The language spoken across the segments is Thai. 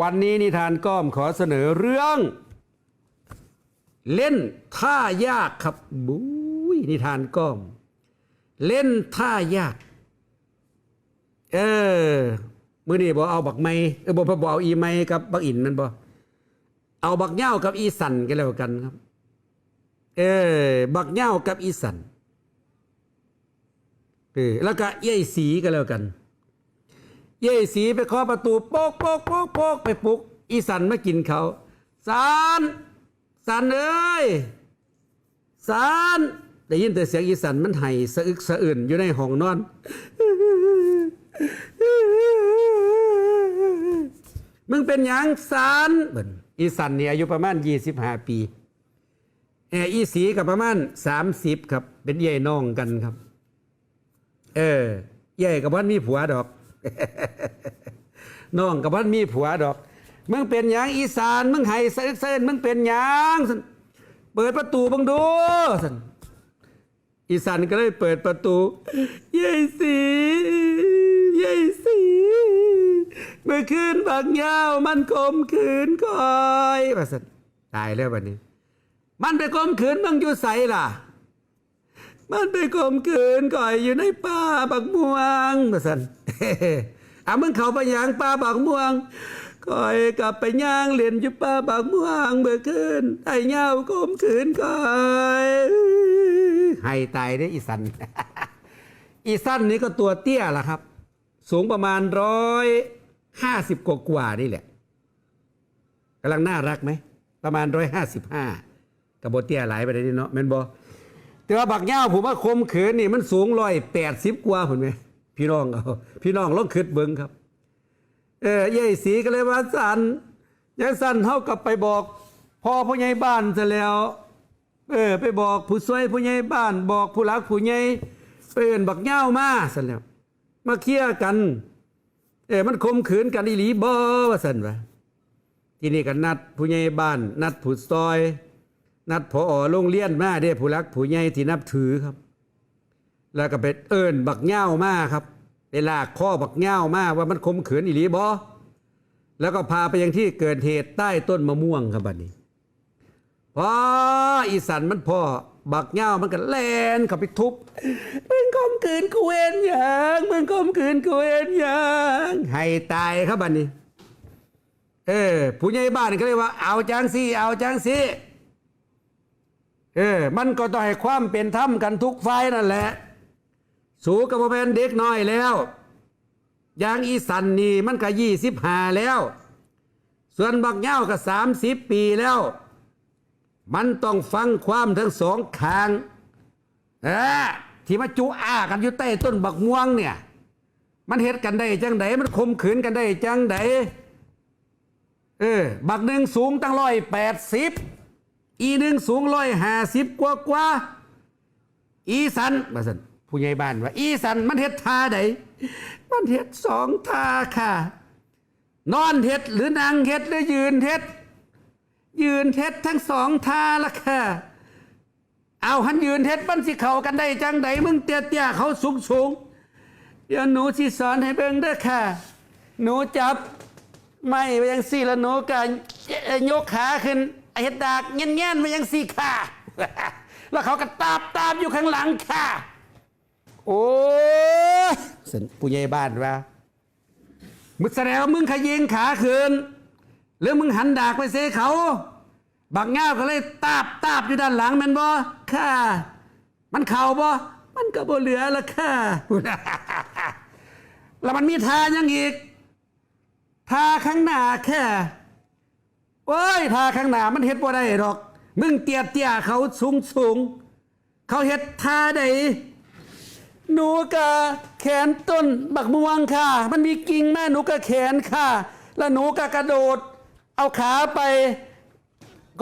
วันนี้นิทานก้อมขอเสนอเรื่อง เล่นท่ายากครับบุ้ยนิทานก้อม เล่นท่ายาก เออมื่อนี้บอกเอาบักไม้เออบอกบอกเอาอีไม้กับบักอินมันบ่เอาบักเหย้ากับอีสันกันแล้วกันครับ เออบักเหย้ากับอีสันเออแล้วก็เย่ยสีกันแล้วกัน เย่สีไปเคาะประตูโป๊กโป๊กโป๊กโป๊กไปปลุก อีสันมากินเขาสันสันเอ้ยสันได้ยินแต่เสียงอีสันมันไห้สะอึกสะอื่นอยู่ในห้องนอน มึงเป็นหยังสันเบิ่นอีสันเนี่ยอายุประมาณ 25 ปีแออีสีกับประมาณ 30 ครับ เป็นใหญ่น้องกันครับ เออใหญ่กับพันมีผัวดอก น้องกับพันมีผัวดอก มึงเป็นหยังอีสานมึงไห้เส้นเส้นมึงเป็นหยังซั่นเปิดประตูบังดูสันอีสานก็เลยเปิดประตูยายสียายสีเมื่อคืนบักยาวมันคมขืนคอยว่าสันตายแล้ววันนี้ มันไปคมขืนมึงอยู่ใสล่ะ มันไปข่มขืนก่อยอยู่ในป่าบักม่วงมาสันอะมึงเขาไปย่างป่าบักม่วงก่อยกลับไปย่างเล่นอยู่ป่าบักม่วงเมื่อคืนไอ้เหงาข่มขืนก่อยให้ตายได้ออีสัน อีสันนี่ก็ตัวเตี้ยล่ะครับ สูงประมาณร้อยห้าสิบกว่าๆนี่แหละกำลังน่ารักไหม ประมาณร้อยห้าสิบห้ากับโบเตี้ยหลายไปได้เนาะแม่นบอ แต่ว่าบักเหย้าผมว่าคมเขินนี่มันสูงร้อยแปดสิบกว่าผมไหมพี่น้องเอาพี่น้องลองคิดเบิ้งครับ เออยายสีก็เลยว่าสันยายสันเท่ากับไปบอกพ่อผู้ใหญ่บ้านซะแล้ว เออ ไปบอกผู้ช่วยผู้ใหญ่บ้าน บอกผู้รักผู้ใหญ่ไปเอินบักเหย้ามาซะแล้ว มาเคลียร์กัน เออมันคมขืนกันอีหลีบ่ว่าสันวะที่นี่ก็นัดผู้ใหญ่บ้าน นัดผู้ซอย นัดพอโรงเรียนมาเด้ผู้รักผู้ใหญ่ที่นับถือครับ แล้วก็ไปเอิ้นบักเง้ามาครับไปลากข้อบักเง้ามาว่ามันคมขืนอีหลีบอแล้วก็พาไปยังที่เกิดเหตุใต้ต้นมะม่วงครับบัดนี้พออีสันมันพ่อบักเง้ามันก็แลนเข้าไปทุบมึงคมขืนกูเวนหยังมึงคมขืนกูเวนหยังให้ตายครับบัดนี้ เออผู้ใหญ่บ้านก็เลยว่า เอาจังสิเอาจังสิ เออมันก็ต้องให้ความเป็นธรรมกันทุกฝ่ายนั่นแหละ สูกับบ่แม่นเด็กน้อยแล้วอย่างอีสันนี่มันก็ยี่สิบห้าแล้ว ส่วนบักเหย้าก็สามสิบปีแล้ว มันต้องฟังความทั้งสองข้างเออที่มาจุอ้ากันอยู่ใต้ต้นบักม่วงเนี่ย มันเหตุกันได้จังไดมันคมขืนกันได้จังไดเออ บักหนึ่งสูงตั้งร้อยแปดสิบ อีหนึ่งสูงร้อยห้าสิบกว่ากว่า อีสันมาสันผู้ใหญ่บ้านว่า อีสันมันเฮ็ดท่าใดมันเฮ็ดสองท่าค่ะ นอนเฮ็ดหรือนางเฮ็ดหรือยืนเฮ็ด ยืนเฮ็ดทั้งสองท่าละค่ะ เอาหันยืนเฮ็ดมันสิเข้ากันได้จังใดมึงเตี้ยเตี้ยๆเขาสูงสูงๆเดี๋ยวหนูสิสอนให้เบิ่งเด้อค่ะ หนูจับ ไม่ไปยังสี่แล้วหนูก็ยกขาขึ้น ไอ้เห็ดดากเงี้ยนๆไปยังสี่ขาแล้วเขาก็ตาบตามอยู่ข้างหลังค่ะ โอ้ยสันผู้ใหญ่บ้านว่ามึงแสดงว่ามึงขยิงขาขึ้นหรือมึงหันดากไปเสเขา บักเง่าก็เลยตาบตาบอยู่ด้านหลังแมันบ่ค่ะ มันเข่าบ่มันก็บ่เหลือละค่ะ แล้วมันมีทายังอีกทาข้างหน้าแค่ โอ้ยทาข้างหน้ามันเฮ็ดบ่ได้หรอก มึงเตี้ยเตี้ยเขาสูงสูงเขาเฮ็ดทาได้หนูกะแขนต้นบักม่วงค่ะ มันมีกิ่งแม่หนูกะแขนค่ะ แล้วหนูกะกระโดด เอาขาไป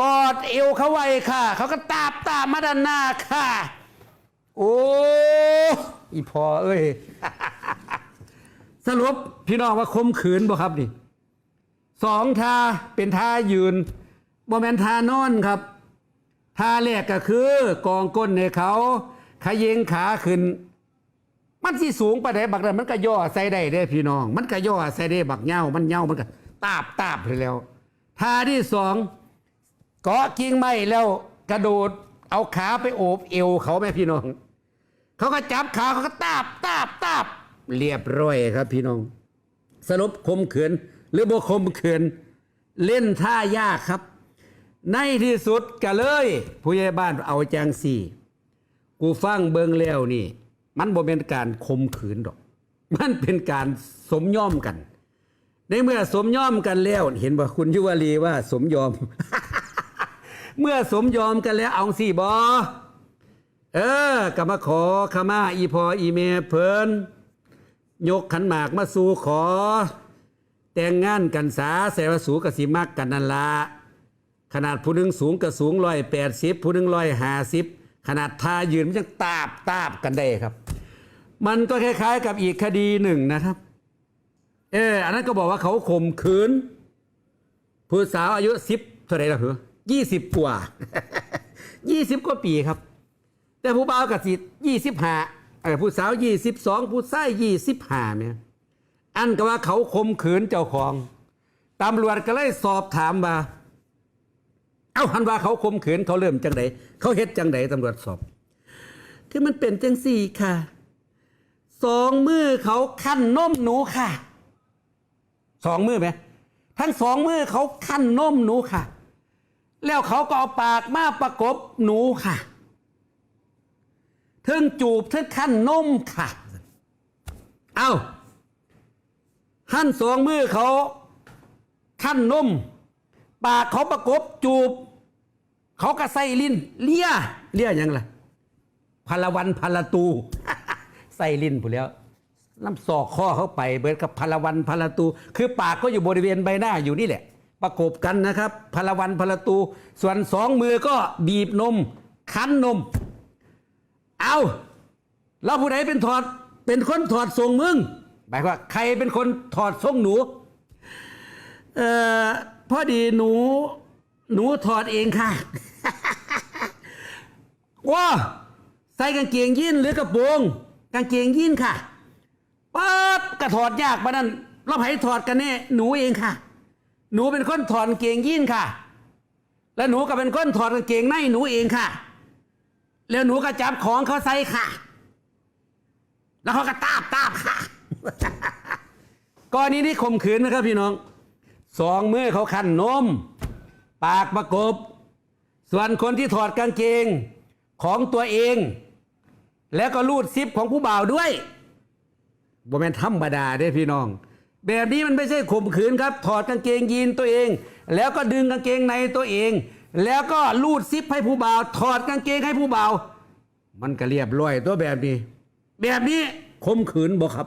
กอดเอวเขาไว้ค่ะ เขาก็ตาบตามมาด้านหน้าค่ะ โอ้อีพอเอ้ย สรุปพี่น้องว่าคมขืนบ่ครับนี่ สองท่าเป็นท่ายืนบ่แมนท่านอนครับท่าแรกก็คือกองก้นในเขาขยิงขาขึ้น มันสิสูงไปได้บักนั้นมันก็ย่อใส่ได้เด้พี่น้อง มันก็ย่อใส่ได้บักเหย้ามันเหย้ามันก็ตาบตาบเลยแล้วท่าที่สองเกาะกิ่งไม้แล้วกระโดดเอาขาไปโอบเอวเขาแม่พี่น้องเขาก็จับขาเขาก็ตาบตาบตาบเรียบร้อยครับพี่น้อง สรุปคมเขืน หรือบ่คมเขืนเล่นท่ายากครับ ในที่สุดก็เลย ผู้ใหญ่บ้านเอาแจงสี่ กูฟังเบิงแล้วนี่ มันบ่เป็นการคมขืนดอก มันเป็นการสมย่อมกัน ในเมื่อสมย่อมกันแล้ว เห็นบ่คุณยุวลีว่าสมยอม เมื่อสมยอมกันแล้วเอาสี่บอเออกลับมาขอขมาอีพออีเมเพิ่นยกขันหมากมาสู่ขอ แต่งงานกันสาแสวสูกสิมักกันนั่นละขนาดผู้หนึงสูงก็สูงร้อยแปดสิบผู้หนึงร้อยห้าสิบขนาดท่ายืนมันยังตาบตาบกันได้ครับ มันก็คล้าย ๆ กับอีกคดีหนึ่งนะครับ เอออันนั้นก็บอกว่าเขาข่มขืนผู้สาวอายุสิบเท่าไหร่ะเหรอยี่สิบกว่ายี่สิบกว่าปีครับ แต่ผู้บ่าวกับสิยี่สิบห้าเออผู้สาวยี่สิบสองผู้ชายยี่สิบห้าเนี่ย อันก็ว่าเขาข่มขืนเจ้าของตำรวจก็เลยสอบถามว่าเอ้าหันว่าเขาข่มขืนเขาเริ่มจังไดเขาเฮ็ดจังไดตำรวจสอบ คือมันเป็นจังสี่ค่ะสองมือเขาขั้นนมหนูค่ะสองมือไหมทั้งสองมือเขาขั้นนมหนูค่ะ แล้วเขาก็เอาปากมาประกบหนูค่ะเทิงจูบเทิงขั้นนมค่ะ เอา หั่นสองมือเขาขั้นนมปากเขาประกบจูบ เขาก็ใส่ลิ้นเลียเลียยังล่ะพลวันพลตู ใส่ลิ้นผู้แล้วน้ำศอกข้อเขาไปเบิดกับพลวันพลตู คือปากก็อยู่บริเวณใบหน้าอยู่นี่แหละ ประกบกันนะครับพลวันพลตู ส่วนสองมือก็บีบนม คั้นนม เอาแล้วผู้ใดเป็นถอดเป็นคนถอดทรงมึง หมายความว่าใครเป็นคนถอดทรงหนู เอ่อพอดีหนู หนูถอดเองค่ะว้าใส่กางเกงยีนหรือกระโปรงกางเกงยีนค่ะปั๊บกระถอดยากปะนั่นเราไผถอดกันแน่หนูเองค่ะ หนูเป็นคนถอดกางเกงยีนค่ะ แล้วหนูก็เป็นคนถอดกางเกงในหนูเองค่ะ แล้วหนูก็จับของเขาใส่ค่ะ แล้วเขาก็ตาบตาบค่ะ กรณีนี้ข่มขืนนะครับพี่น้อง สองมือเขาคันนม ปากประกบ ส่วนคนที่ถอดกางเกงของตัวเอง แล้วก็รูดซิปของผู้บ่าวด้วยบ่แม่นธรรมดาเด้พี่น้อง แบบนี้มันไม่ใช่ข่มขืนครับ ถอดกางเกงยีนตัวเอง แล้วก็ดึงกางเกงในตัวเอง แล้วก็รูดซิปให้ผู้บ่าว ถอดกางเกงให้ผู้บ่าว มันก็เรียบร้อยตัวแบบนี้ แบบนี้ คมขืนบ่ครับ